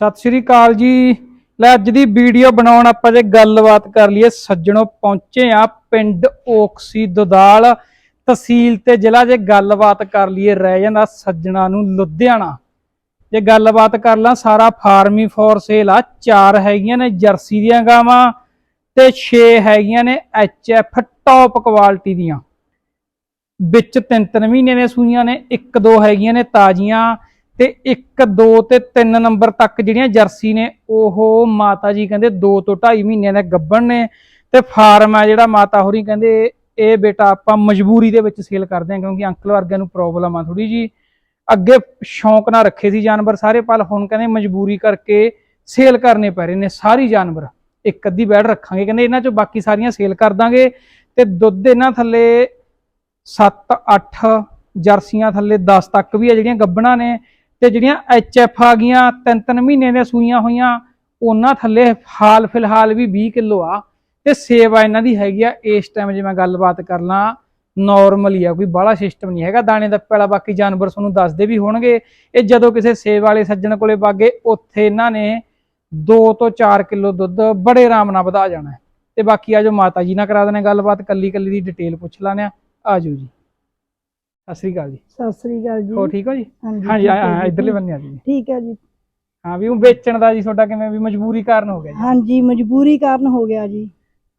ਸਤਿ ਸ਼੍ਰੀ ਅਕਾਲ ਜੀ। ਲੈ, ਅੱਜ ਦੀ ਵੀਡੀਓ ਬਣਾਉਣ ਆਪਾਂ ਜੇ ਗੱਲਬਾਤ ਕਰ ਲਈਏ, ਸੱਜਣੋ ਪਹੁੰਚੇ ਆ ਪਿੰਡ ਓਕਸੀ ਦੁਦਾਲ। ਤਹਿਸੀਲ ਤੇ ਜ਼ਿਲ੍ਹਾ ਜੇ ਗੱਲਬਾਤ ਕਰ ਲਈਏ, ਰਹਿ ਜਾਂਦਾ ਸੱਜਣਾ ਨੂੰ ਲੁਧਿਆਣਾ। ਜੇ ਗੱਲਬਾਤ ਕਰ ਲਾਂ, ਸਾਰਾ ਫਾਰਮੀ ਫੋਰ ਸੇਲ ਆ, ਚਾਰ ਹੈਗੀਆਂ ਨੇ ਜਰਸੀ ਦੀਆਂ ਗਾਵਾਂ ਤੇ 6 ਹੈਗੀਆਂ ਨੇ ਐਚ ਐਫ ਟੌਪ ਕੁਆਲਿਟੀ ਦੀਆਂ। ਵਿੱਚ ਤਿੰਨ ਤਿੰਨ ਮਹੀਨੇ ਨੇ ਸੂਈਆਂ ਨੇ ਇੱਕ ਦੋ ਹੈਗੀਆਂ ਨੇ ਤਾਜ਼ੀਆਂ। ਤੇ 1 2 ਤੇ 3 ਨੰਬਰ ਤੱਕ ਜਿਹੜੀਆਂ ਜਰਸੀ ਨੇ, ਉਹ ਮਾਤਾ ਜੀ ਕਹਿੰਦੇ 2 ਤੋਂ 2.5 ਮਹੀਨਿਆਂ ਦੇ ਗੱਭਣ ਨੇ ਤੇ ਫਾਰਮ ਆ ਜਿਹੜਾ ਮਾਤਾ ਹੋਰੀ ਕਹਿੰਦੇ, ਇਹ ਬੇਟਾ ਆਪਾਂ ਮਜਬੂਰੀ ਦੇ ਵਿੱਚ ਸੇਲ ਕਰਦੇ ਹਾਂ ਕਿਉਂਕਿ ਅੰਕਲ ਵਰਗਿਆਂ ਨੂੰ ਪ੍ਰੋਬਲਮ ਆ ਥੋੜੀ ਜੀ ਅੱਗੇ ਸ਼ੌਂਕ ਨਾਲ ਰੱਖੇ ਸੀ ਜਾਨਵਰ ਸਾਰੇ ਪਲ, ਹੁਣ ਕਹਿੰਦੇ ਮਜਬੂਰੀ ਕਰਕੇ ਸੇਲ ਕਰਨੇ ਪੈ ਰਹੇ ਨੇ ਸਾਰੀ ਜਾਨਵਰ। ਇੱਕ ਅੱਧੀ ਬੈੜ ਰੱਖਾਂਗੇ, ਕਹਿੰਦੇ ਇਹਨਾਂ ਚੋਂ ਬਾਕੀ ਸਾਰੀਆਂ ਸੇਲ ਕਰ ਦਾਂਗੇ ਤੇ ਦੁੱਧ ਇਹਨਾਂ ਥੱਲੇ 7 8 ਜਰਸੀਆਂ ਥੱਲੇ 10 ਤੱਕ ਵੀ ਆ ਜਿਹੜੀਆਂ ਗੱਬਣਾ ਨੇ। ਤੇ ਜਿਹੜੀਆਂ ਐਫ ਆ ਗਈਆਂ, ਤਿੰਨ ਤਿੰਨ ਮਹੀਨੇ ਦੀਆਂ ਸੂਈਆਂ ਹੋਈਆਂ, ਉਹਨਾਂ ਥੱਲੇ ਹਾਲ ਫਿਲਹਾਲ ਵੀ 20 ਕਿਲੋ ਆ। ਤੇ ਸੇਵਾ ਇਹਨਾਂ ਦੀ ਹੈਗੀ ਆ, ਇਸ ਟਾਈਮ ਜੇ ਮੈਂ ਗੱਲਬਾਤ ਕਰ ਲਾਂ ਨਾਰਮਲ ਹੀ ਆ, ਕੋਈ ਬਾਹਲਾ ਸਿਸਟਮ ਨਹੀਂ ਹੈਗਾ, ਦਾਣੇ ਦਾ ਪਹਿਲਾ ਬਾਕੀ ਜਾਨਵਰ ਤੁਹਾਨੂੰ ਦੱਸਦੇ ਵੀ ਹੋਣਗੇ। ਇਹ ਜਦੋਂ ਕਿਸੇ ਸੇਵ ਵਾਲੇ ਸੱਜਣ ਕੋਲੇ ਬਾਗੇ ਉੱਥੇ ਇਹਨਾਂ ਨੇ 2 ਤੋਂ 4 ਕਿਲੋ ਦੁੱਧ ਬੜੇ ਆਰਾਮ ਨਾਲ ਵਧਾ ਜਾਣਾ ਹੈ। ਤੇ ਬਾਕੀ ਆ ਜੋ ਮਾਤਾ ਜੀ ਨਾਲ ਕਰਾ ਦਨੇ ਗੱਲਬਾਤ ਕੱਲੀ ਕੱਲੀ ਦੀ ਡਿਟੇਲ ਪੁੱਛ ਲਾਨੇ ਆ ਆਜੋ ਜੀ। ਸਤਿ ਸ੍ਰੀ ਅਕਾਲ ਜੀ। ਸਤਿ ਸ੍ਰੀ ਅਕਾਲ ਜੀ। ਹੋ ਠੀਕ ਹੋ ਜੀ? ਹਾਂਜੀ ਹੈ ਇਧਰਲੇ ਬੰਨੇ ਆ ਜੀ ਠੀਕ। ਹੈ ਜੀ। ਹਾਂ ਵੀ ਉਹ ਵੇਚਣ ਦਾ ਜੀ ਤੁਹਾਡਾ ਕਿਵੇਂ ਵੀ ਮਜਬੂਰੀ ਕਾਰਨ ਹੋ ਗਿਆ ਜੀ। ਹਾਂਜੀ ਮਜਬੂਰੀ ਕਾਰਨ ਹੋ ਗਿਆ ਜੀ।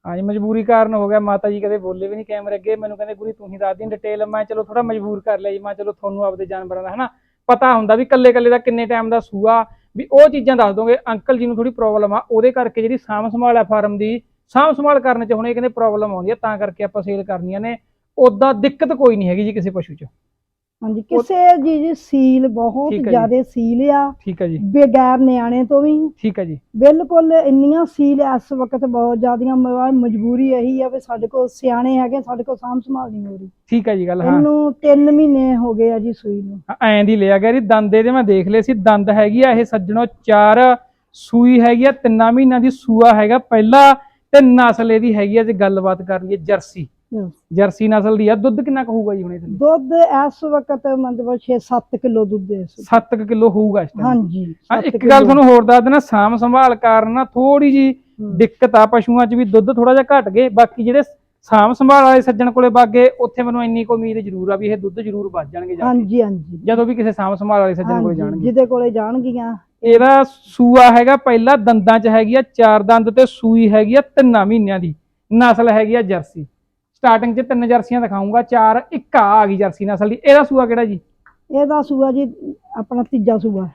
ਹਾਂਜੀ ਮਜਬੂਰੀ ਕਾਰਨ ਹੋ ਗਿਆ। ਮਾਤਾ ਜੀ ਕਦੇ ਬੋਲੇ ਵੀ ਨਹੀਂ ਕੈਮਰੇ ਅੱਗੇ। ਮੈਨੂੰ ਕਹਿੰਦੇ ਗੁਰੀ ਤੂੰ ਹੀ ਦੱਸ ਦੀ ਡਿਟੇਲ। ਮੈਂ ਚਲੋ ਥੋੜਾ ਮਜਬੂਰ ਕਰ ਲਿਆ ਜੀ। ਮੈਂ ਚਲੋ ਤੁਹਾਨੂੰ ਆਪਦੇ ਜਾਨਵਰਾਂ ਦਾ ਹਨਾ? ਪਤਾ ਹੁੰਦਾ ਵੀ ਕੱਲੇ ਕੱਲੇ ਦਾ ਕਿੰਨੇ ਟਾਈਮ ਦਾ ਸੂਆ। ਵੀ ਉਹ ਚੀਜ਼ਾਂ ਦੱਸ ਦੋਗੇ ਅੰਕਲ ਜੀ ਨੂੰ ਥੋੜੀ ਪ੍ਰੋਬਲਮ ਆ। ਉਹਦੇ ਕਰਕੇ ਜਿਹੜੀ ਸਾਂਭ ਸੰਭਾਲ ਆ ਫਾਰਮ ਦੀ ਸਾਂਭ ਸੰਭਾਲ ਕਰਨ ਚ ਹੁਣ ਇਹ ਕਹਿੰਦੇ ਪ੍ਰੋਬਲਮ ਆਉਂਦੀ ਆ। ਤਾਂ ਕਰਕੇ ਆਪਾਂ ਸੇਲ ਕਰਨੀਆਂ ਨੇ। ਉਦਾਂ ਦਿੱਕਤ ਕੋਈ ਨਹੀਂ ਹੈਗੀ ਜੀ ਕਿਸੇ ਪਸ਼ੂ ਚ। ਹਾਂਜੀ ਕਿਸੇ ਜੀ ਜੀ ਸੀਲ ਬਹੁਤ ਠੀਕ ਹੈ ਜੀ। ਜ਼ਿਆਦਾ ਸੀਲ ਆ। ਠੀਕ ਹੈ ਜੀ। ਬੇਗੈਰ ਨਿਆਣੇ ਤੋਂ ਵੀ। ਠੀਕ ਹੈ ਜੀ। ਬਿਲਕੁਲ ਇੰਨੀਆਂ ਸੀਲ ਇਸ ਵਕਤ ਬਹੁਤ ਜ਼ਿਆਦੀਆਂ ਮ- ਮਜਬੂਰੀ ਇਹੀ ਆ ਵੀ ਸਾਡੇ ਕੋਲ ਸਿਆਣੇ ਹੈਗੇ ਸਾਡੇ ਕੋਲ ਸਾਂਭ ਸੰਭਾਲ ਨਹੀਂ ਹੋ ਰਹੀ। ਠੀਕ ਹੈ ਜੀ ਗੱਲ ਹਾਂ। ਇਹਨੂੰ 3 ਮਹੀਨੇ ਹੋ ਗਏ ਆ ਜੀ ਸੂਈ ਨੂੰ। ਐਂ ਦੀ ਲਿਆ ਗਿਆ ਜੀ ਦੰਦ ਇਹਦੇ ਮੈਂ ਦੇਖ ਲਏ ਸੀ ਦੰਦ ਹੈਗੀ ਆ ਇਹ ਸੱਜਣੋ ਚਾਰ ਸੂਈ ਹੈਗੀ ਆ ਤਿੰਨਾਂ ਮਹੀਨਿਆਂ ਦੀ ਸੂਆ ਹੈਗਾ ਪਹਿਲਾ ਤੇ ਨਸਲ ਇਹਦੀ ਹੈਗੀ ਆ ਜੇ ਗੱਲਬਾਤ ਕਰ ਲਈਏ ਜਰਸੀ। ਜਰਸੀ ਨਸਲ ਦੀ ਆ ਦੁੱਧ ਕਿੰਨਾ ਕੁ ਹੋਊਗਾ ਜੀ ਹੁਣ ਇਹਦੇ ਦੁੱਧ ਇਸ ਵਕਤ ਮਤਲਬ 6-7 ਕਿਲੋ ਦੁੱਧ ਦੇ ਇਸ 7 ਕਿਲੋ ਹੋਊਗਾ ਇਸ ਟਾਈਮ ਹਾਂਜੀ ਹਾਂ ਇੱਕ। ਗੱਲ ਤੁਹਾਨੂੰ ਹੋਰ ਦੱਸ ਦੇਣਾ ਸਾਂਭ ਸੰਭਾਲ ਕਾਰਨ ਨਾ ਥੋੜੀ ਜੀ। ਦਿੱਕਤ ਆ ਪਸ਼ੂਆਂ 'ਚ ਵੀ ਦੁੱਧ ਥੋੜਾ ਜਿਹਾ ਘਟ ਗਏ ਬਾਕੀ ਜਿਹੜੇ ਸਾਂਭ ਸੰਭਾਲ ਵਾਲੇ ਸੱਜਣ ਕੋਲੇ ਬਾਗੇ ਉੱਥੇ ਮੈਨੂੰ ਇੰਨੀ ਕੁ ਉਮੀਦ ਜ਼ਰੂਰ ਆ ਵੀ ਇਹ ਦੁੱਧ ਜ਼ਰੂਰ ਵੱਧ ਜਾਣਗੇ ਹਾਂਜੀ ਹਾਂਜੀ। ਜਦੋਂ ਵੀ ਕਿਸੇ ਸਾਂਭ ਸੰਭਾਲ ਵਾਲੇ ਸੱਜਣ ਕੋਲੇ ਜਾਣਗੇ। ਜਿਹਦੇ ਕੋਲੇ ਜਾਣਗੀਆਂ ਇਹਦਾ ਸੂਆ ਹੈਗਾ ਪਹਿਲਾ ਦੰਦਾਂ 'ਚ ਹੈਗੀ ਆ ਚਾਰ ਦੰਦ ਤੇ ਸੂਈ ਹੈਗੀ ਆ ਤਿੰਨਾਂ ਮਹੀਨਿਆਂ ਦੀ। ਨਸਲ ਹੈਗੀ ਆ ਜਰਸੀ। ਸਟਾਰਟਿੰਗ 'ਚ ਤਿੰਨ ਜਰਸੀਆਂ ਦਿਖਾਉਂਗਾ ਚਾਰ ਇੱਕ ਆ ਆ ਗਈ ਜਰਸੀ ਨਸਲ ਦੀ। ਇਹਦਾ ਸੂਆ ਕਿਹੜਾ ਜੀ? ਇਹਦਾ ਸੂਆ ਜੀ ਆਪਣਾ ਤੀਜਾ ਸੂਆ।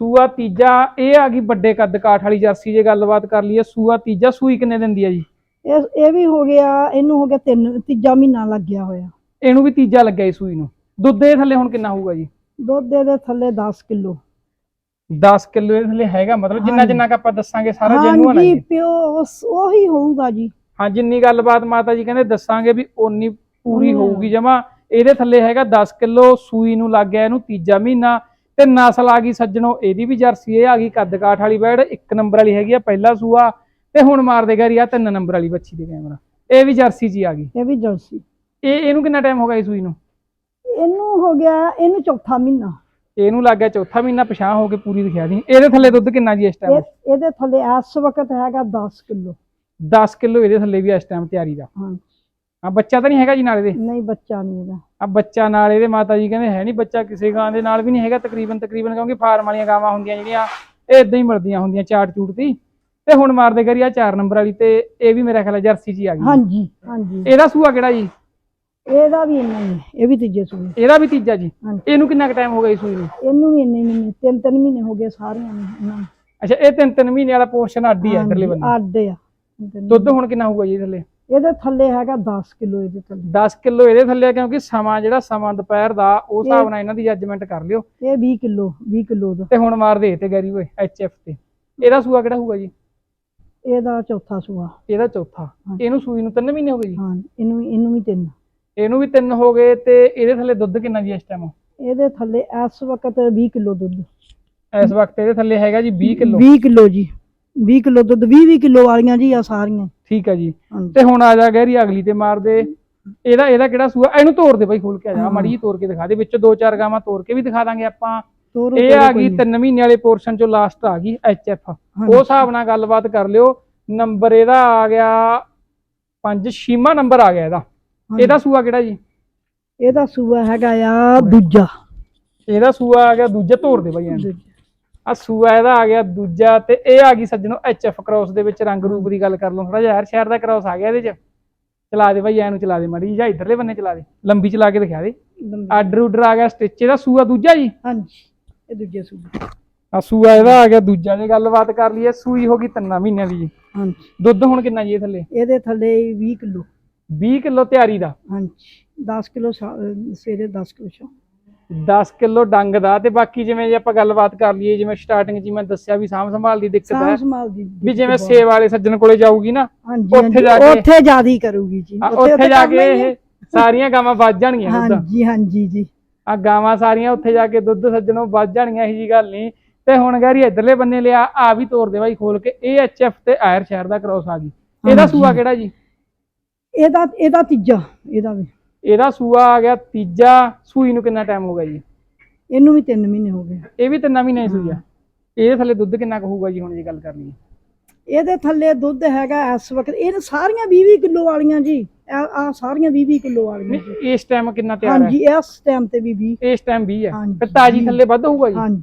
ਸੂਆ ਤੀਜਾ ਇਹ ਆ ਗਈ ਵੱਡੇ ਕੱਦ ਕਾਠ ਵਾਲੀ ਜਰਸੀ ਜੇ ਗੱਲਬਾਤ ਕਰ ਲਈਏ ਸੂਆ ਤੀਜਾ ਸੂਈ ਕਿੰਨੇ ਦਿੰਦੀ ਆ ਜੀ? ਇਹ ਇਹ ਵੀ ਹੋ ਗਿਆ ਇਹਨੂੰ ਹੋ ਗਿਆ ਤਿੰਨ ਤੀਜਾ ਮਹੀਨਾ ਲੱਗ ਗਿਆ ਹੋਇਆ। ਇਹਨੂੰ ਵੀ ਤੀਜਾ ਲੱਗਿਆ ਜੀ ਸੂਈ ਨੂੰ। ਦੁੱਧ ਦੇ ਥੱਲੇ ਹੁਣ ਕਿੰਨਾ ਹੋਊਗਾ ਜੀ? ਦੁੱਧ ਇਹਦੇ ਥੱਲੇ 10 ਕਿਲੋ। 10 ਕਿਲੋ ਦੇ ਥੱਲੇ ਹੈਗਾ ਮਤਲਬ ਜਿੰਨਾ। ਜਿੰਨਾ ਕ ਆਪਾਂ ਦੱਸਾਂਗੇ ਸਾਰਾ ਜੈਨੂਅਨ ਹੈ ਜੀ। ਪਿਓ ਉਹੀ ਹੋਊਗਾ ਜੀ। ਹਾਂ ਜਿੰਨੀ ਗੱਲਬਾਤ ਮਾਤਾ ਜੀ ਕਹਿੰਦੇ ਦੱਸਾਂਗੇ ਵੀ ਓਨੀ ਪੂਰੀ। ਹੋਊਗੀ ਜਮਾ। ਇਹਦੇ ਥੱਲੇ ਹੈਗਾ 10 ਕਿਲੋ ਸੂਈ ਨੂੰ ਲੱਗ ਗਿਆ ਇਹਨੂੰ ਤੀਜਾ ਮਹੀਨਾ। ਤੇ ਨਸਲ ਆ ਗਈ ਸੱਜਣੋ ਇਹਦੀ ਵੀ ਜਰਸੀ ਇਹ ਆ ਗਈ ਕੱਦ ਕਾਠ ਵਾਲੀ ਬੈੜ ਇੱਕ ਨੰਬਰ ਵਾਲੀ ਹੈਗੀ ਆ ਪਹਿਲਾ ਸੂਆ। ਤੇ ਹੁਣ ਮਾਰ ਦੇਗਾ ਰਿਆ ਤਿੰਨ ਨੰਬਰ ਵਾਲੀ ਬੱਚੀ ਦੇ ਕੈਮਰਾ। ਇਹ ਵੀ ਜਰਸੀ ਹੀ ਆ ਗਈ। ਇਹ ਵੀ ਜਰਸੀ। ਇਹ ਇਹਨੂੰ ਕਿੰਨਾ ਟਾਈਮ ਹੋ ਗਿਆ ਜੀ ਸੂਈ ਨੂੰ? ਇਹਨੂੰ ਹੋ ਗਿਆ ਇਹਨੂੰ ਚੌਥਾ ਮਹੀਨਾ। ਇਹਨੂੰ ਲੱਗ ਗਿਆ ਚੌਥਾ ਮਹੀਨਾ ਪਛਾਂ ਹੋ ਕੇ ਪੂਰੀ ਦਿਖਿਆ ਦੀ। ਇਹਦੇ ਥੱਲੇ ਦੁੱਧ ਕਿੰਨਾ ਜੀ ਇਸ ਟਾਈਮ ਇਹ- ਇਹਦੇ ਥੱਲੇ ਇਸ ਵਕਤ ਹੈਗਾ 10 ਕਿਲੋ। 10 ਕਿਲੋ ਇਹਦੇ ਥੱਲੇ ਵੀ ਇਸ ਟਾਈਮ ਤਿਆਰੀ ਦਾ। ਹਾਂ। ਆ ਬੱਚਾ ਤਾਂ ਨਹੀਂ ਹੈਗਾ ਜੀ ਨਾਲ ਇਹਦੇ? ਨਹੀਂ ਬੱਚਾ ਨਹੀਂ ਇਹਦਾ। ਆ ਬੱਚਾ ਨਾਲ ਇਹਦੇ ਮਾਤਾ ਜੀ ਕਹਿੰਦੇ ਹੈ ਨਹੀਂ ਬੱਚਾ ਕਿਸੇ ਗਾਂ ਦੇ ਨਾਲ ਵੀ ਨਹੀਂ ਹੈਗਾ ਤਕਰੀਬਨ ਤਕਰੀਬਨ ਕਿਉਂਕਿ ਫਾਰਮ ਵਾਲੀਆਂ ਗਾਵਾਂ ਹੁੰਦੀਆਂ ਜਿਹੜੀਆਂ ਇਹ ਇਦਾਂ ਹੀ ਮਿਲਦੀਆਂ ਹੁੰਦੀਆਂ ਚਾਟ ਚੂਟ ਦੀ। ਤੇ ਹੁਣ ਮਾਰਦੇ ਕਰੀ ਆ 4 ਨੰਬਰ ਵਾਲੀ ਤੇ ਇਹ ਵੀ ਮੇਰਾ ਖਿਆਲ ਹੈ ਜਰਸੀ ਹੀ ਆ ਗਈ। ਹਾਂਜੀ ਹਾਂਜੀ। ਇਹਦਾ ਸੂਆ ਕਿਹੜਾ ਜੀ? ਇਹਦਾ ਵੀ ਇੰਨਾ ਹੀ ਹੈ, ਇਹ ਵੀ ਤੀਜੇ ਸੂਏ। ਇਹਦਾ ਵੀ ਤੀਜਾ ਜੀ। ਹਾਂਜੀ। ਇਹਨੂੰ ਕਿੰਨਾ ਕੁ ਟਾਈਮ ਹੋ ਗਿਆ ਜੀ ਸੂਈ ਨੂੰ? ਇਹਨੂੰ ਵੀ ਇੰਨੇ ਮਹੀਨੇ ਤਿੰਨ ਤਿੰਨ ਮਹੀਨੇ ਹੋ ਗਏ ਸਾਰੀਆਂ ਨੂੰ ਅੱਛਾ ਇਹ ਤਿੰਨ ਤਿੰਨ ਮਹੀਨੇ ਵਾਲਾ ਪੋਰਸ਼ਨ ਅੱਡ ਹੀ ਇਧਰਲੇ ਬੰਨੇ। ਅੱਡ ਆ। ਦੁੱਧ ਹੁਣ ਕਿੰਨਾ ਹੋਊਗਾ ਜੀ ਇਹਦੇ ਥੱਲੇ? ਇਹਦੇ ਥੱਲੇ ਹੈਗਾ 10 ਕਿਲੋ ਇਹਦੇ ਥੱਲੇ। 10 ਕਿਲੋ ਇਹਦੇ ਥੱਲੇ ਆ ਕਿਉਂਕਿ ਸਮਾਂ ਜਿਹੜਾ ਸਮਾਂ ਦੁਪਹਿਰ ਦਾ ਉਸ ਹਿਸਾਬ ਨਾਲ ਇਹਨਾਂ ਦੀ ਜੱਜਮੈਂਟ ਕਰ ਲਿਓ। ਇਹ 20 ਕਿਲੋ 20 ਕਿਲੋ ਦਾ। ਤੇ ਹੁਣ ਮਾਰ ਦੇ ਤੇ ਗੈਰੀ ਓਏ ਐਫ ਤੇ। ਇਹਦਾ ਸੂਆ ਕਿਹੜਾ ਹੋਊਗਾ ਜੀ? ਇਹਦਾ ਚੌਥਾ ਸੂਆ। ਇਹਦਾ ਚੌਥਾ। ਇਹਨੂੰ ਸੂਈ ਨੂੰ 3 ਮਹੀਨੇ ਹੋ ਗਏ ਜੀ? ਹਾਂ ਇਹਨੂੰ ਇਹਨੂੰ ਵੀ ਤਿੰਨ। ਇਹਨੂੰ ਵੀ 3 ਹੋ ਗਏ ਤੇ ਇਹਦੇ ਥੱਲੇ ਦੁੱਧ ਕਿੰਨਾ ਜੀ ਇਸ ਟਾਈਮ ਇਹਦੇ ਥੱਲੇ ਇਸ ਵਕਤ 20 ਕਿਲੋ ਦੁੱਧ। ਇਸ ਵਕਤ ਇਹਦੇ ਥੱਲੇ ਹੈਗਾ ਜੀ 20 ਕਿਲੋ। 20 ਕਿਲੋ ਜੀ। 20 ਕਿਲੋ ਦੁੱਧ 20 20 ਕਿਲੋ ਵਾਲੀਆਂ ਜੀ ਆ ਸਾਰੀਆਂ। ਠੀਕ ਹੈ ਜੀ। ਹਾਂਜੀ। ਤੇ ਹੁਣ ਆ ਜਾ ਗੈਰੀ ਅਗਲੀ ਤੇ ਮਾਰ ਦੇ। ਇਹਦਾ ਇਹਦਾ ਕਿਹੜਾ ਸੂਆ? ਇਹਨੂੰ ਤੋੜ ਦੇ ਬਾਈ ਖੋਲ ਕੇ ਆ ਜਾ। ਮਾੜੀ ਜੀ ਤੋੜ ਕੇ ਦਿਖਾ ਦੇ ਵਿੱਚ ਦੋ ਚਾਰ ਗਾਵਾਂ ਤੋੜ ਕੇ ਵੀ ਦਿਖਾ ਦਾਂਗੇ ਆਪਾਂ। ਤੋਰੋ ਇਹ ਤੋਰੋ ਆ ਕੋਈ ਗਈ ਨੀ। 3 ਮਹੀਨੇ ਵਾਲੇ ਪੋਰਸ਼ਨ ਚੋਂ ਲਾਸਟ ਆ ਗਈ ਐਚਐਫ ਹਾਂਜੀ। ਉਹ ਹਿਸਾਬ ਨਾਲ ਗੱਲਬਾਤ ਕਰ ਲਿਓ। ਨੰਬਰ ਇਹਦਾ ਆ ਗਿਆ 5 ਛੀਮਾ ਨੰਬਰ ਆ ਗਿਆ ਇਹਦਾ। ਹਾਂਜੀ। ਇਹਦਾ ਸੂਆ ਕਿਹੜਾ ਜੀ? ਇਹਦਾ ਸੂਆ ਹੈਗਾ ਆ ਦੂਜਾ। ਇਹਦਾ ਸੂਆ ਆ ਗਿਆ ਦੂਜਾ ਧੋਰ ਦੇ ਬਾਈ ਐਨ ਆ ਸੂਆ ਇਹਦਾ ਆ ਗਿਆ ਦੂਜਾ ਤੇ ਇਹ ਆ ਗਈ ਸੱਜਣੋ ਐਚਐਫ ਕ੍ਰਾਸ ਦੇ ਵਿੱਚ ਰੰਗ ਰੂਪ ਦੀ ਗੱਲ ਕਰ ਲਓ ਥੋੜਾ ਜਿਹਾ ਹਰ ਸ਼ਹਿਰ ਦਾ ਕ੍ਰਾਸ ਆ ਗਿਆ ਇਹਦੇ ਚ। ਚਲਾ ਦੇ ਬਾਈ ਐਨੂੰ ਚਲਾ ਦੇ ਮਾੜੀ ਜਾਂ ਇਧਰਲੇ ਬੰਨੇ ਚਲਾ ਦੇ ਲੰਬੀ ਚਲਾ ਕੇ ਦਿਖਾ ਦੇ। ਆਰਡਰ ਉਡਰ ਆ ਗਿਆ ਸਟਿਚ ਇਹਦਾ ਸੂਆ ਦੂਜਾ ਜੀ? ਹਾਂਜੀ ਇਹ ਦੂਜੇ ਸੂਆ। ਆ ਸੂਆ ਇਹਦਾ ਆ ਗਿਆ ਦੂਜਾ ਜੇ ਗੱਲਬਾਤ ਕਰ ਲਈਏ ਸੂਈ ਹੋ ਗਈ ਤਿੰਨਾਂ ਮਹੀਨਿਆਂ ਦੀ ਜੀ। ਹਾਂਜੀ। ਦੁੱਧ ਹੁਣ ਕਿੰਨਾ ਜੀ ਇਹ ਥੱਲੇ? ਇਹਦੇ ਥੱਲੇ 20 ਕਿਲੋ। 20 ਕਿਲੋ ਤਿਆਰੀ ਦਾ। ਹਾਂਜੀ 10 ਕਿਲੋ ਸਵੇਰੇ 10 ਕਿਲੋ ਸ਼ਾਮ। 10 ਕਿਲੋ ਡੰਗ ਦਾ ਤੇ ਬਾਕੀ ਜਿਵੇਂ ਜੇ ਆਪਾਂ ਗੱਲਬਾਤ ਕਰ ਲਈਏ ਜਿਵੇਂ ਸਟਾਰਟਿੰਗ 'ਚ ਹੀ ਮੈਂ ਦੱਸਿਆ ਵੀ ਸਾਂਭ ਸੰਭਾਲ ਦੀ ਦਿੱਕਤ ਹੈ। ਸਾਂਭ ਸੰਭਾਲ ਦੀ ਵੀ ਜਿਵੇਂ ਸੇਵ ਵਾਲੇ ਸੱਜਣ ਕੋਲੇ ਜਾਊਗੀ ਨਾ ਹਾਂਜੀ ਉੱਥੇ ਹਾਂਜੀ, ਜਾ ਕੇ- ਉੱਥੇ ਜ਼ਿਆਦਾ ਹੀ ਕਰੂਗੀ ਜੀ। ਆ, ਉੱਥੇ ਜਾ ਕੇ ਹੀ ਹੈ। ਇਹ ਸਾਰੀਆਂ ਗਾਵਾਂ ਵੱਜ ਜਾਣਗੀਆਂ ਦੁੱਧ। ਹਾਂਜੀ ਹਾਂਜੀ ਜੀ। ਆ ਗਾਵਾਂ ਸਾਰੀਆਂ ਉੱਥੇ ਜਾ ਕੇ ਦੁੱਧ ਸੱਜਣੋਂ ਵੱਜ ਜਾਣਗੀਆਂ ਇਹੀ ਜੀ ਗੱਲ ਨਹੀਂ। ਤੇ ਹੁਣ ਗੈਰੀ ਇਧਰਲੇ ਬੰਨੇ ਲਿਆ ਆ ਵੀ ਤੋਰ ਦੇ ਬਾਈ ਖੋਲ ਕੇ ਇਹ ਐਚਐਫ ਤੇ ਆਇਰ ਸ਼ਹਿਰ ਦਾ ਕ੍ਰੋਸ ਆ ਗਈ। ਇਹਦਾ ਹਾਂਜੀ। ਸੂਆ ਕਿਹੜਾ ਜੀ? ਇਹਦਾ ਇਹਦਾ ਤੀਜਾ ਇਹਦਾ ਵੀ। ਇਹਦਾ ਸੂਆ ਆ ਗਿਆ ਤੀਜਾ ਸੂਈ ਨੂੰ ਕਿੰਨਾ ਟਾਈਮ ਹੋ ਗਿਆ ਜੀ? ਇਹਨੂੰ ਵੀ 3 ਮਹੀਨੇ ਹੋ ਗਏ। ਇਹ ਵੀ ਤਿੰਨਾਂ ਮਹੀਨੇ ਦੀ ਸੂਈ ਆ। ਇਹਦੇ ਥੱਲੇ ਦੁੱਧ ਕਿੰਨਾ ਕੁ ਹੋਊਗਾ ਜੀ ਹੁਣ ਜੇ ਗੱਲ ਕਰ ਲਈਏ ਇਹਦੇ ਥੱਲੇ ਦੁੱਧ ਹੈਗਾ ਇਸ ਵਕਤ ਇਹ ਸਾਰੀਆਂ 20 ਕਿਲੋ ਵਾਲੀਆਂ ਜੀ। ਆ ਸਾਰੀਆਂ 20 ਕਿਲੋ ਵਾਲੀਆਂ ਜੀ। ਇਸ ਟਾਈਮ ਕਿੰਨਾ ਤਿਆਰ ਹੈ? ਹਾਂਜੀ ਇਸ ਟਾਈਮ ਤੇ ਵੀ 20 ਇਸ ਟਾਈਮ 20 ਹੈ। ਤੇ ਤਾਜੀ ਥੱਲੇ ਵੱਧ ਹੋਊਗਾ ਜੀ? ਹਾਂਜੀ।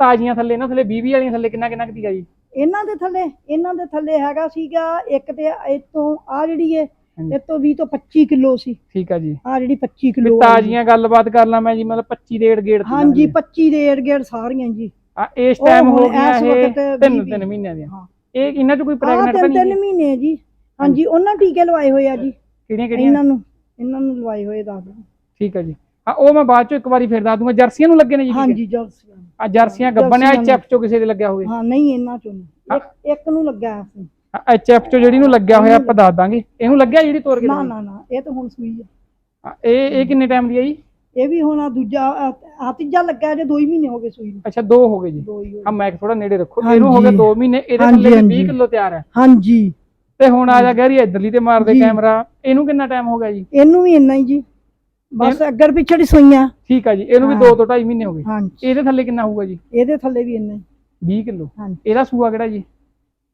ਤਾਜ਼ੀਆਂ ਥੱਲੇ ਨਾ ਥੱਲੇ 20 ਵਾਲੀਆਂ ਥੱਲੇ ਕਿੰਨਾ ਕਿੰਨਾ ਕੁ ਜੀ? ਇਹਨਾਂ ਦੇ ਥੱਲੇ ਇਹਨਾਂ ਦੇ ਥੱਲੇ ਹੈਗਾ ਸੀਗਾ ਇੱਕ ਤੇ ਇਤੋਂ ਆ ਜਿਹੜੀ ਹੈ ਹਾਂਜੀ। ਇਹ ਤੋਂ 20 ਤੋਂ 25 ਕਿਲੋ ਸੀ। ਠੀਕ ਆ ਜੀ। ਆ ਜਿਹੜੀ 25 ਵੀ ਕਿਲੋ ਤਾਜ਼ੀਆਂ ਗੱਲਬਾਤ ਕਰ ਲਾਂ ਮੈਂ ਜੀ ਮਤਲਬ 25 ਦੇ ਗੇੜ ਹਾਂਜੀ 25 ਦੇ ਏੜ ਗੇੜ ਸਾਰੀਆਂ ਜੀ। ਆ ਇਸ ਉਹ ਟਾਈਮ ਹੁਣ ਹੋ ਗਿਆ ਇਸ ਇਹ ਵਕਤ ਤਿੰਨ ਵੀਹ- ਤਿੰਨ ਮਹੀਨਿਆਂ ਦੀਆਂ। ਹਾਂ। ਇਹ ਇਹਨਾਂ ਚ ਕੋਈ ਪ੍ਰੈਗਨੈਂਟ ਤਾਂ ਤਿੰਨ ਨਹੀਂ ਤਿੰਨ? ਮਹੀਨੇ ਜੀ। ਹਾਂਜੀ। ਉਹਨਾਂ ਟੀਕੇ ਲਵਾਏ ਹੋਏ ਆ ਜੀ। ਕਿਹੜੀਆਂ ਕਿਹੜੀਆਂ? ਇਹਨਾਂ ਨੂੰ ਇਹਨਾਂ ਨੂੰ ਲਵਾਏ ਹੋਏ ਦੱਸ ਦਿਓ। ਠੀਕ ਆ ਜੀ। ਆ ਉਹ ਮੈਂ ਬਾਅਦ ਚੋਂ ਇੱਕ ਵਾਰੀ ਫੇਰ ਦੱਸ ਦੂੰਗਾ। ਜਰਸੀਆਂ ਨੂੰ ਲੱਗੇ ਨੇ ਜੀ ਹਾਂਜੀ ਜਰਸੀਆਂ। ਆ ਜਰਸੀਆਂ ਜਰਸੀਆਂ ਐਚਐਫ ਚੋਂ ਕਿਸੇ ਦੇ ਲੱਗਿਆ ਹੋਵੇ। ਹਾਂ ਨਹੀਂ ਇਹਨਾਂ ਚੋਂ ਨਹੀਂ। ਇੱਕ- ਇੱਕ ਨੂੰ ਲੱਗਾ ਸੀ। ਐਚਐਫ ਚੋਂ ਜਿਹੜੀ ਨੂੰ ਲੱਗਿਆ ਹੋਇਆ ਆਪਾਂ ਦੱਸ ਦਾਂਗੇ। ਇਹਨੂੰ ਲੱਗਿਆ ਜਿਹੜੀ ਤੋਰ ਕੇ ਨਾ? ਨਾ ਨਾ ਇਹ ਤਾਂ ਹੁਣ ਸੂਈ ਆ। ਇਹ ਇਹ ਕਿੰਨੇ ਟਾਈਮ ਦੀ ਆ ਜੀ? ਇਹ ਵੀ ਹੁਣ ਆ ਦੂਜਾ ਆ- ਤੀਜਾ ਲੱਗਾ ਜੇ 2 ਹੀ ਮਹੀਨੇ ਹੋ ਗਏ ਸੂਈ ਨੂੰ। ਅੱਛਾ ਦੋ ਹੋ ਗਏ ਜੀ। ਦੋ। ਆ ਮੈਂ ਥੋੜਾ ਨੇੜੇ ਰੱਖੋ। ਇਹਨੂੰ ਹੋ ਗਏ ਹਾਂਜੀ। 2 ਮਹੀਨੇ ਇਹਦੇ ਥੱਲੇ ਹਾਂਜੀ। 20 ਕਿਲੋ ਤਿਆਰ ਹੈ। ਹਾਂਜੀ। ਤੇ ਹੁਣ ਆ ਜਾ ਗੈਰੀ ਇਧਰਲੀ ਤੇ ਮਾਰ ਦੇ ਜੀ। ਕੈਮਰਾ। ਇਹਨੂੰ ਕਿੰਨਾ ਟਾਈਮ ਹੋ ਗਿਆ ਜੀ? ਇਹਨੂੰ ਵੀ ਇੰਨਾ ਹੀ ਜੀ। ਬਸ ਅੱਗਰ ਪਿਛੜੀ ਸੂਈਆਂ। ਠੀਕ ਆ ਜੀ ਇਹਨੂੰ ਵੀ ਹਾਂ। 2 ਤੋਂ 2.5 ਮਹੀਨੇ ਹੋ ਗਏ। ਇਹਦੇ ਥੱਲੇ ਕਿੰਨਾ ਹੋਊਗਾ ਜੀ? ਇਹਦੇ ਥੱਲੇ ਵੀ ਇੰਨਾ ਹੀ। 20 ਕਿਲੋ। ਹਾਂਜੀ। ਇਹਦਾ ਸੂਆ ਕਿਹੜਾ ਜੀ?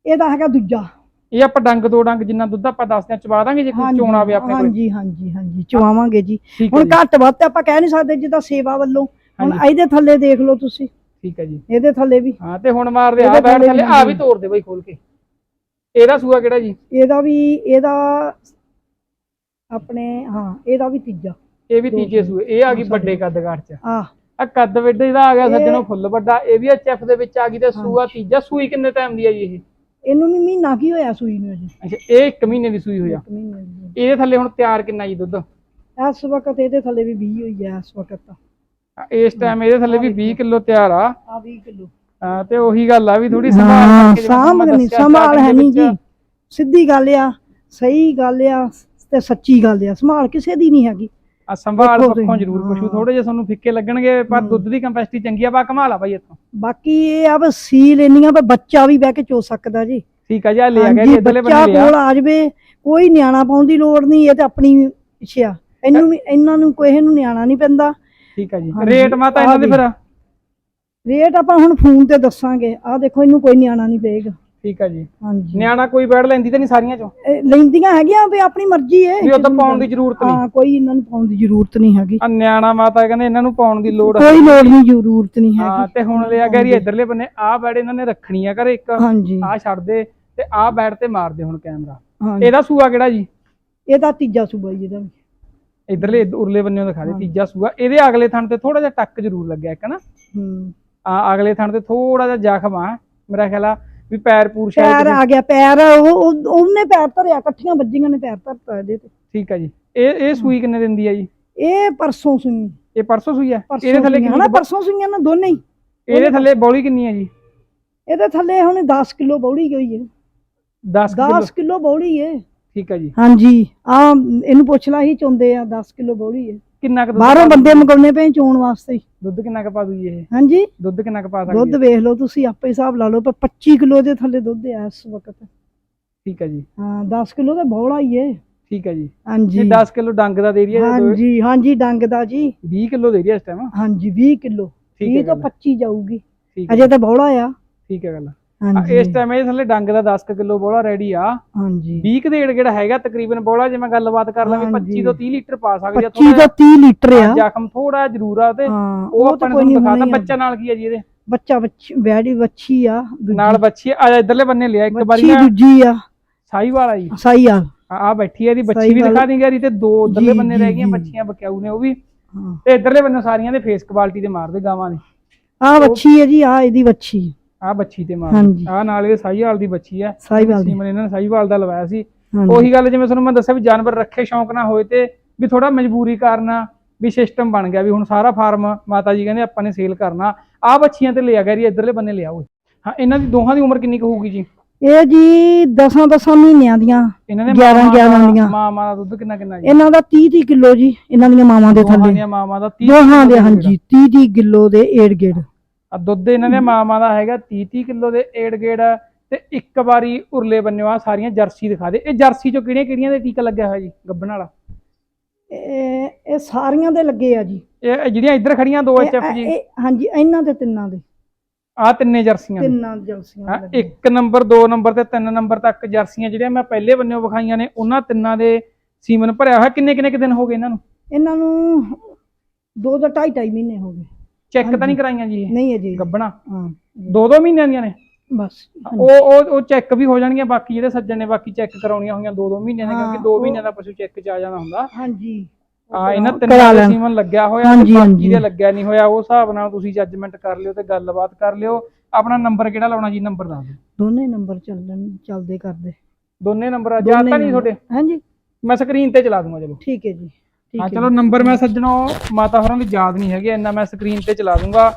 ਇਹਦਾ ਹੈਗਾ ਦੂਜਾ। ਇਹ ਆਪਾਂ ਡੰਗ ਦੋ ਡੰਗ ਜਿੰਨਾ ਦੁੱਧ ਆਪਾਂ ਦੱਸਦੇ ਆ ਚਵਾ ਦਾਂਗੇ ਜੇ ਕੋਈ ਹਾਂਜੀ, ਚੋਣ ਆਵੇ ਆਪਣੇ ਕੋਲ। ਹਾਂਜੀ ਹਾਂਜੀ ਹਾਂਜੀ ਚਵਾਵਾਂਗੇ ਜੀ। ਠੀਕ ਹੈ ਹੁਣ ਜੀ ਘੱਟ ਵੱਧ ਤਾਂ ਆਪਾਂ ਕਹਿ ਨਹੀਂ ਸਕਦੇ ਜਿੱਦਾਂ ਸੇਵਾ ਵੱਲੋਂ। ਹੁਣ ਹਾਂਜੀ। ਇਹਦੇ ਥੱਲੇ ਦੇਖ ਲਓ ਤੁਸੀਂ। ਠੀਕ ਹੈ ਜੀ। ਇਹਦੇ ਥੱਲੇ ਵੀ। ਹਾਂ ਤੇ ਹੁਣ ਮਾਰਦੇ ਆ ਇਹਦੇ ਬੈਠ ਥੱਲੇ ਆ ਵੀ ਤੋੜ ਦੇ ਬਈ ਖੋਲ ਕੇ। ਇਹਦਾ ਸੂਆ ਕਿਹੜਾ ਜੀ? ਇਹਦਾ ਵੀ ਇਹਦਾ ਆਪਣੇ ਹਾਂ ਇਹਦਾ ਵੀ ਤੀਜਾ। ਇਹ ਵੀ ਤੀਜੇ ਸੂਏ। ਇਹ ਆ ਗਈ ਵੱਡੇ ਕੱਦ ਕਾਠ ਚ। ਆ ਆ ਕੱਦ ਵੱਡੇ ਦਾ ਆ ਗਿਆ ਇਹ- ਸੱਜਣੋ ਫੁੱਲ ਵੱਡਾ। ਇਹ ਵੀ ਐਚਐਫ ਦੇ ਵਿੱਚ ਆ ਗਈ ਤੇ ਸੂਆ ਤੀਜਾ। ਸੂਈ ਕਿੰਨੇ ਟਾਈਮ ਦੀ ਆ ਜੀ ਇਹ? ਇਹਨੂੰ ਵੀ ਮਹੀਨਾ ਕੀ ਹੋਇਆ ਸੂਈ ਨੂੰ ਅਜੇ? ਅੱਛਾ ਇਹ 1 ਮਹੀਨੇ ਦੀ ਸੂਈ ਹੋਇਆ ਇੱਕ ਮਹੀਨੇ ਦੀ। ਇਹਦੇ ਥੱਲੇ ਹੁਣ ਤਿਆਰ ਕਿੰਨਾ ਜੀ ਦੁੱਧ? ਇਸ ਵਕਤ ਇਹਦੇ ਥੱਲੇ ਵੀ 20 ਹੋਈ ਹੈ ਇਸ ਵਕਤ ਤਾਂ। ਆ, ਇਸ ਟਾਈਮ ਇਹਦੇ ਥੱਲੇ ਵੀ 20 ਕਿਲੋ ਤਿਆਰ ਆ। ਆ 20 ਕਿਲੋ। ਹਾਂ, ਤੇ ਉਹੀ ਗੱਲ ਆ ਵੀ ਥੋੜੀ ਸੰਭਾਲ ਕਰਕੇ ਜਿਵੇਂ ਸਾਂਭ ਮੈਂ ਨਹੀਂ ਦੱਸਿਆ ਸੰਭਾਲ starting ਹੈ ਦੇ ਨਹੀਂ ਵਿੱਚ, ਜੀ। ਸਿੱਧੀ ਗੱਲ ਆ ਸਹੀ ਗੱਲ ਆ ਤੇ ਸੱਚੀ ਗੱਲ ਆ। ਸੰਭਾਲ ਕਿਸੇ ਦੀ ਨਹੀਂ ਹੈਗੀ। ਆ ਸੰਭਾਲ ਦੇਖੋ ਪੱਖੋਂ ਤੁਸੀਂ, ਜ਼ਰੂਰ ਪਸ਼ੂ ਹਾਂ। ਥੋੜੇ ਜਿਹਾ ਤੁਹਾਨੂੰ ਫਿੱਕੇ ਲੱਗਣਗੇ ਪਰ ਦੁੱਧ ਦੀ ਕੰਪੈਸਿਟੀ ਚੰਗੀ ਆ ਬਾ ਕਮਾਲ ਆ ਬਾਈ ਇੱਥੋਂ। ਬਾਕੀ ਇਹ ਆ ਵੀ ਸੀਲ ਇੰਨੀਆਂ ਵੀ ਬੱਚਾ ਵੀ ਬਹਿ ਕੇ ਚੋ ਸਕਦਾ ਜੀ। ਠੀਕ ਆ ਜੀ ਆ ਲੈ ਆ ਗਿਆ ਹਾਂਜੀ ਜੀ ਇਧਰਲੇ ਬੱਚਾ ਬੰਨੇ ਲਿਆ ਕੋਲ ਆ ਜਾਵੇ ਕੋਈ ਨਿਆਣਾ ਪਾਉਣ ਦੀ ਲੋੜ ਨਹੀਂ ਇਹ ਤੇ ਆਪਣੀ ਇੱਛਾ। ਇਹਨੂੰ ਵੀ ਇਹਨਾਂ ਨੂੰ ਕੋਈ ਨੂੰ ਨਿਆਣਾ ਨਹੀਂ ਪੈਂਦਾ। ਠੀਕ ਆ ਜੀ ਹਾਂਜੀ, ਰੇਟ ਮਾਤਾ ਇਹਨਾਂ ਦੇ ਫਿਰ। ਰੇਟ ਆਪਾਂ ਹੁਣ ਫੋਨ ਤੇ ਦੱਸਾਂਗੇ ਆ ਦੇਖੋ ਇਹਨੂੰ ਕੋਈ ਨਿਆਣਾ ਨਹੀਂ ਪਏਗਾ। ਠੀਕ ਆ ਜੀ। ਹਾਂਜੀ। ਨਿਆਣਾ ਕੋਈ ਬੈੜ ਲੈਂਦੀ ਤਾਂ ਨਹੀਂ ਸਾਰੀਆਂ ਚੋਂ? ਇਹ ਲੈਂਦੀਆਂ ਹੈਗੀਆਂ ਵੀ ਆਪਣੀ ਮਰਜ਼ੀ ਹੈ। ਵੀ ਉਹ ਤਾਂ ਪਾਉਣ ਦੀ ਜ਼ਰੂਰਤ ਨਹੀਂ। ਹਾਂ ਕੋਈ ਇਹਨਾਂ ਨੂੰ ਪਾਉਣ ਦੀ ਜ਼ਰੂਰਤ ਨਹੀਂ ਹੈਗੀ। ਆ ਨਿਆਣਾ ਮਾਤਾ ਕਹਿੰਦੇ ਇਹਨਾਂ ਨੂੰ ਪਾਉਣ ਦੀ ਲੋੜ ਕੋਈ ਲੋੜ ਨਹੀਂ ਜ਼ਰੂਰਤ ਨਹੀਂ ਹਾਂ ਹੈਗੀ ਤੇ ਹੁਣ ਲਿਆ ਗੈਰੀ ਇਧਰਲੇ ਬੰਨੇ ਆ ਬੈੜ ਇਹਨਾਂ ਨੇ ਰੱਖਣੀ ਆ ਘਰੇ ਇੱਕ। ਹਾਂਜੀ। ਆ ਛੱਡ ਦੇ ਤੇ ਆ ਬੈੜ ਤੇ ਮਾਰ ਦੇ ਹੁਣ ਕੈਮਰਾ। ਹਾਂਜੀ। ਇਹਦਾ ਸੂਆ ਕਿਹੜਾ ਜੀ? ਇਹਦਾ ਤੀਜਾ ਸੂਬਾ ਜੀ ਇਹਦਾ ਵੀ। ਇਧਰਲੇ ਉਰਲੇ ਬੰਨਿਓ ਦਿਖਾ ਦੇ ਤੀਜਾ ਸੂਆ। ਇਹਦੇ ਅਗਲੇ ਥਣ ਤੇ ਥੋੜਾ ਜਿਹਾ ਟੱਕ ਜ਼ਰੂਰ ਲੱਗਿਆ ਇੱਕ ਨਾ। ਹੂੰ। ਆ ਅਗਲੇ ਥਣ ਤੇ ਥੋੜਾ ਜਿਹਾ ਜ਼ਖਮ ਆ। ਮੇਰਾ ਖਿਆਲ ਆ ਵੀ ਪੈਰ ਪੂਰ ਸ਼ਾਇਦ ਪੈਰ ਆ ਗਿਆ ਪੈਰ ਉਹ ਉਹ- ਉਹਨੇ ਪੈਰ ਧਰਿਆ ਇਕੱਠੀਆਂ ਵੱਜੀਆਂ ਨੇ ਪੈਰ ਧਰਤਾ ਇਹਦੇ ਤੇ। ਠੀਕ ਆ ਜੀ। ਇਹ ਇਹ ਸੂਈ ਕਿੰਨੇ ਦਿੰਦੀ ਆ ਜੀ? ਇਹ ਪਰਸੋਂ ਸੂਈ। ਇਹ ਪਰਸੋਂ ਸੂਈ ਆ? ਪਰਸੋਂ ਇਹਦੇ ਥੱਲੇ ਸੂਈਆਂ, ਕਿੰਨੀ ਹਨਾ ਪਰਸੋਂ ਸੂਈਆਂ ਨਾ ਦੋਨੇ ਹੀ। ਇਹਦੇ ਥੱਲੇ ਬੌਲੀ ਕਿੰਨੀ ਆ ਜੀ? ਇਹਦੇ ਥੱਲੇ ਹੁਣ 10 ਕਿਲੋ ਬੌੜੀ ਗਈ ਹੈ 10 ਕਿਲੋ 10 ਕਿਲੋ ਬੌੜੀ ਹੈ ਠੀਕ ਆ ਜੀ। ਹਾਂਜੀ। ਆ ਇਹਨੂੰ ਪੁੱਛ ਲਾ ਹੀ ਚੁੰਦੇ ਆ 10 ਕਿਲੋ ਬੌੜੀ ਹੈ ਕਿੰਨਾ ਕੁ ਦੁੱਧ ਬਾਹਰੋਂ ਬੰਦੇ ਮੰਗਾਉਣੇ ਪਏ ਚੋਣ ਵਾਸਤੇ। ਹੀ। ਦੁੱਧ ਕਿੰਨਾ ਕੁ ਪਾ ਦੂ ਜੀ ਇਹ? ਹਾਂਜੀ। ਦੁੱਧ ਕਿੰਨਾ ਕੁ ਪਾ ਸਕਦੀ ਦੁੱਧ ਹੈ? ਵੇਖ ਲਓ ਤੁਸੀਂ ਆਪੇ ਹਿਸਾਬ ਲਾ ਲਓ ਪਰ 25 ਕਿਲੋ ਦੇ ਥੱਲੇ ਦੁੱਧ ਆ ਇਸ ਵਕਤ। ਠੀਕ ਆ ਜੀ। ਹਾਂ 10 ਕਿਲੋ ਤਾਂ ਬੌੜਾ ਹੀ ਹੈ ਠੀਕ ਆ ਜੀ। ਹਾਂਜੀ। ਇਹ 10 ਕਿਲੋ ਡੰਗ ਦਾ ਦੇ ਰਹੀ ਹੈ ਹਾਂਜੀ ਹਾਂਜੀ ਡੰਗ ਦਾ ਜੀ। 20 ਕਿਲੋ ਦੇ ਰਹੀ ਹੈ ਇਸ ਟਾਈਮ ਹਾਂਜੀ 20 ਕਿਲੋ। ਠੀਕ 20 ਹੈ ਤੋਂ ਗੱਲ 25 ਜਾਊਗੀ। ਠੀਕ ਹੈ ਅਜੇ ਤਾਂ ਬੋਲਾ ਆ। ਠੀਕ ਹੈ ਗੱਲ ਹਾਂਜੀ। ਇਸ ਟਾਈਮ ਇਹ ਥੱਲੇ ਡੰਗ ਦਾ 10 ਕਿਲੋ ਬੋਲਾ ਰੈਡੀ ਆ। ਹਾਂਜੀ। 20 ਕੁ ਦੇੜ ਜਿਹੜਾ ਹੈਗਾ ਤਕਰੀਬਨ ਬੋਲਾ ਜੇ ਮੈਂ ਗੱਲਬਾਤ ਕਰ ਲਾਂ ਵੀ ਹਾਂਜੀ। 25 ਤੋਂ 30 ਲੀਟਰ ਪਾ ਸਕਦੀ ਆ 25 ਤੋਂ 30 ਲੀਟਰ ਆ। ਜ਼ਖਮ ਥੋੜਾ ਜ਼ਰੂਰ ਆ ਤੇ ਉਹ ਆਪਾਂ ਨੇ ਨਹੀਂ ਦਿਖਾਤਾ ਆ। ਬੱਚਾ ਨਾਲ ਕੀ ਹੈ ਜੀ ਇਹਦੇ? ਬੱਚਾ ਬੱਚੀ ਬੈੜੀ ਬੱਚੀ ਆ ਨਾਲ ਬੱਚੀ ਆ। ਇਧਰਲੇ ਬੰਨੇ ਲਿਆ ਇੱਕ ਵਾਰੀ ਨਾ ਦੂਜੀ ਆ। ਸਾਈ ਵਾਲਾ ਜੀ। ਸਾਈ ਆ ਆ ਬੈਠੀ ਹੈ ਇਹਦੀ ਬੱਚੀ ਵੀ। ਦਿਖਾ ਦੇਂਗੇ ਇਹਦੀ ਤੇ ਦੋ ਉਧਰਲੇ ਜੀ, ਬੰਨੇ ਰਹਿ ਗਈਆਂ। ਬੱਚੀਆਂ ਬਕਿਆਊ ਨੇ ਉਹ ਵੀ। ਤੇ ਇਧਰਲੇ ਬੰਨੇ ਸਾਰੀਆਂ ਦੇ ਫੇਸ ਕੁਆਲਿਟੀ ਤੇ ਮਾਰਦੇ ਗਾਵਾਂ ਨੇ। ਆ ਬੱਚੀ ਹੈ ਜੀ ਆ ਇਹਦੀ ਬੱਚੀ। ਆ ਬੱਚੀ ਤੇ ਹਾਂਜੀ। ਆ ਨਾਲ ਇਹਦੇ ਸਾਈਵਾਲ ਦੀ ਬੱਚੀ ਆ। ਸਾਈਵਾਲ ਦੀ। ਸੀਮਨ ਇਹਨਾਂ ਨੇ ਸਾਈਵਾਲ ਦਾ ਲਵਾਇਆ ਸੀ। ਹਾਂਜੀ। ਉਹੀ ਗੱਲ ਜਿਵੇਂ ਤੁਹਾਨੂੰ ਮੈਂ ਦੱਸਿਆ ਵੀ ਜਾਨਵਰ ਰੱਖੇ ਸ਼ੌਂਕ ਨਾ ਹੋਏ ਤੇ ਵੀ ਥੋੜਾ ਮਜਬੂਰੀ ਕਾਰਨ ਵੀ ਸਿਸਟਮ ਬਣ ਗਿਆ ਵੀ ਹੁਣ ਸਾਰਾ ਫਾਰਮ ਮਾਤਾ ਜੀ ਕਹਿੰਦੇ ਆਪਾਂ ਨੇ ਸੇਲ ਕਰਨਾ। ਆ ਬੱਚੀਆਂ ਤੇ ਲਿਆ ਗਿਆ ਜੀ ਇਧਰਲੇ ਬੰਨੇ ਲਿਆਓ ਹਾਂ ਇਹਨਾਂ ਦੀ ਦੋਹਾਂ ਦੀ ਉਮਰ ਕਿੰਨੀ ਕੁ ਹੋਊਗੀ ਜੀ? ਇਹ ਜੀ 10 10 ਮਹੀਨਿਆਂ ਦੀਆਂ ਇਹਨਾਂ ਦੇ 11 ਮਾਵਾਂ ਦਾ- 11 ਦੀਆਂ। ਮਾਵਾਂ ਦਾ ਦੁੱਧ ਕਿੰਨਾ ਕਿੰਨਾ ਜੀ? ਇਹਨਾਂ ਦਾ 30 30 ਕਿਲੋ ਜੀ ਇਹਨਾਂ ਦੀਆਂ ਮਾਵਾਂ ਦੇ ਦੋਹਾਂ ਥੱਲੇ। ਦੀਆਂ ਮਾਵਾਂ ਦਾ 30 ਦੋਹਾਂ ਦੇ ਹਾਂਜੀ 30 30 ਕਿਲੋ ਦੇ ਏੜ ਗੇੜ। ਆ ਦੁੱਧ ਇਹਨਾਂ ਦੇ ਮਾਵਾਂ ਦਾ ਹੈਗਾ 30 30 ਕਿਲੋ ਦੇ ਏੜ ਗੇੜ ਤੇ ਇੱਕ ਵਾਰੀ ਉਰਲੇ ਬੰਨਿਓ ਆ ਸਾਰੀਆਂ ਜਰਸੀ ਦਿਖਾ ਦੇ। ਇਹ ਜਰਸੀ ਚੋਂ ਕਿਹੜੀਆਂ ਕਿਹੜੀਆਂ ਦੇ ਟੀਕਾ ਲੱਗਿਆ ਹੋਇਆ ਜੀ ਗੱਬਣ ਵਾਲਾ? ਇਹ ਇਹ ਸਾਰੀਆਂ ਦੇ ਲੱਗੇ ਆ ਜੀ। ਇਹ ਜਿਹੜੀਆਂ ਇੱਧਰ ਖੜੀਆਂ ਦੋ ਐਚਐਫ ਜੀ। ਹਾਂਜੀ ਇਹਨਾਂ ਦੇ ਤਿੰਨਾਂ ਦੇ। ਆ ਤਿੰਨੇ ਜਰਸੀਆਂ ਤਿੰਨਾਂ ਦੇ ਲੱਗੇ। ਇੱਕ ਨੰਬਰ ਦੋ ਨੰਬਰ ਤੇ ਤਿੰਨ ਨੰਬਰ ਤੱਕ ਜਰਸੀਆਂ ਜਿਹੜੀਆਂ ਮੈਂ ਪਹਿਲੇ ਬੰਨਿਓ ਵਿਖਾਈਆਂ ਨੇ ਉਹਨਾਂ ਤਿੰਨਾਂ ਦੇ ਸੀਮਨ ਭਰਿਆ ਹੋਇਆ। ਕਿੰਨੇ ਕਿੰਨੇ ਕੁ ਦਿਨ ਹੋ ਗਏ ਇਹਨਾਂ ਨੂੰ? ਇਹਨਾਂ ਨੂੰ ਦੋ ਤੋਂ ਢਾਈ ਢਾਈ ਮਹੀਨੇ ਹੋ ਗਏ। ਚੈੱਕ ਤਾਂ ਨਹੀਂ ਕਰਾਈਆਂ ਜੀ ਇਹ? ਨਹੀਂ ਅਜੇ ਗੱਬਣਾ ਹਾਂ। ਦੋ ਦੋ ਮਹੀਨਿਆਂ ਦੀਆਂ ਨੇ? ਬਸ। ਉਹ ਉਹ ਉਹ ਚੈੱਕ ਵੀ ਹੋ ਜਾਣਗੀਆਂ ਬਾਕੀ ਜਿਹੜੇ ਸੱਜਣ ਨੇ ਬਾਕੀ ਚੈੱਕ ਕਰਾਉਣੀਆਂ ਹੋਈਆਂ ਦੋ ਦੋ ਮਹੀਨਿਆਂ ਦੀਆਂ ਕਿਉਂਕਿ ਹਾਂ, ਦੋ ਮਹੀਨਿਆਂ ਦਾ ਪਸ਼ੂ ਚੈੱਕ ਚ ਆ ਜਾਣਾ ਹੁੰਦਾ। ਹਾਂਜੀ। ਆ ਇਹਨਾਂ ਤਿੰਨਾਂ। ਸੀਮਨ ਲੱਗਿਆ ਹੋਇਆ ਬਾਕੀ। ਦੇ ਲੱਗਿਆ ਨਹੀਂ ਹੋਇਆ ਉਹ ਹਿਸਾਬ ਨਾਲ ਤੁਸੀਂ ਜੱਜਮੈਂਟ ਕਰ ਲਿਓ ਤੇ ਗੱਲਬਾਤ ਕਰ ਲਿਓ। ਆਪਣਾ ਨੰਬਰ ਕਿਹੜਾ ਲਾਉਣਾ ਜੀ? ਨੰਬਰ ਦੱਸ ਦਿਓ। ਦੋਨੇ ਨੰਬਰ ਚੱਲਣ ਚੱਲਦੇ ਕਰਦੇ। ਦੋਨੇ ਨੰਬਰ ਆ ਜਾਂ ਤਾਂ ਨਹੀਂ ਤੁਹਾਡੇ? ਹਾਂਜੀ। ਮੈਂ ਸਕਰੀਨ ਤੇ ਚਲਾ ਦੂੰਗਾ ਚਲੋ। ਠੀਕ ਹੈ ਜੀ। ਹਾਂ ਚਲੋ ਨੰਬਰ ਮੈਂ ਸੱਜਣੋ ਮਾਤਾ ਹੋਰਾਂ ਦੀ ਯਾਦ ਨਹੀਂ ਹੈਗੀ ਇੰਨਾ ਮੈਂ ਸਕਰੀਨ ਤੇ ਚਲਾ ਦੂੰਗਾ।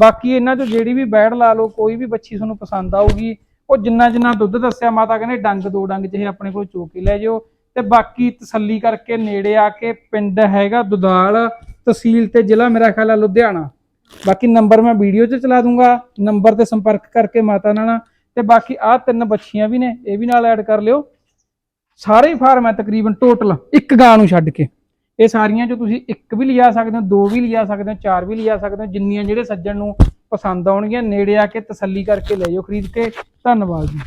ਬਾਕੀ ਇਹਨਾਂ ਚੋਂ ਜਿਹੜੀ ਵੀ ਬੈੜ ਲਾ ਲਓ ਕੋਈ ਵੀ ਬੱਚੀ ਤੁਹਾਨੂੰ ਪਸੰਦ ਆਊਗੀ ਉਹ ਜਿੰਨਾ ਜਿੰਨਾ ਦੁੱਧ ਦੱਸਿਆ ਮਾਤਾ ਕਹਿੰਦੇ ਡੰਗ ਦੋ ਡੰਗ ਜਿਹੇ ਆਪਣੇ ਕੋਲ ਚੋ ਕੇ ਲੈ ਜਿਓ। ਤੇ ਬਾਕੀ ਤਸੱਲੀ ਕਰਕੇ ਨੇੜੇ ਆ ਕੇ ਪਿੰਡ ਹੈਗਾ ਦੁਦਾਲ ਤਹਿਸੀਲ ਤੇ ਜ਼ਿਲ੍ਹਾ ਮੇਰਾ ਖਿਆਲ ਹੈ ਲੁਧਿਆਣਾ। ਬਾਕੀ ਨੰਬਰ ਮੈਂ ਵੀਡੀਓ 'ਚ ਚਲਾ ਦੂੰਗਾ ਨੰਬਰ ਤੇ ਸੰਪਰਕ ਕਰਕੇ ਮਾਤਾ ਨਾਲ ਤੇ ਬਾਕੀ ਆਹ ਤਿੰਨ ਬੱਚੀਆਂ ਵੀ ਨੇ ਇਹ ਵੀ ਨਾਲ ਐਡ ਕਰ ਲਿਓ। ਸਾਰੇ ਫਾਰਮ ਹੈ ਤਕਰੀਬਨ ਟੋਟਲ ਇੱਕ ਗਾਂ ਨੂੰ ਛੱਡ ਕੇ। ਇਹ ਸਾਰੀਆਂ ਜੋ ਤੁਸੀਂ ਇੱਕ ਵੀ ਲਿਆ ਸਕਦੇ ਹੋ, ਦੋ ਵੀ ਲਿਆ ਸਕਦੇ ਹੋ, ਚਾਰ ਵੀ ਲਿਆ ਸਕਦੇ ਹੋ, ਜਿੰਨੀਆਂ ਜਿਹੜੇ ਸੱਜਣ ਨੂੰ ਪਸੰਦ ਆਉਣਗੀਆਂ, ਨੇੜੇ ਆ ਕੇ ਤਸੱਲੀ ਕਰਕੇ ਲੈ ਜਾਓ ਖਰੀਦ ਕੇ। ਧੰਨਵਾਦ ਜੀ।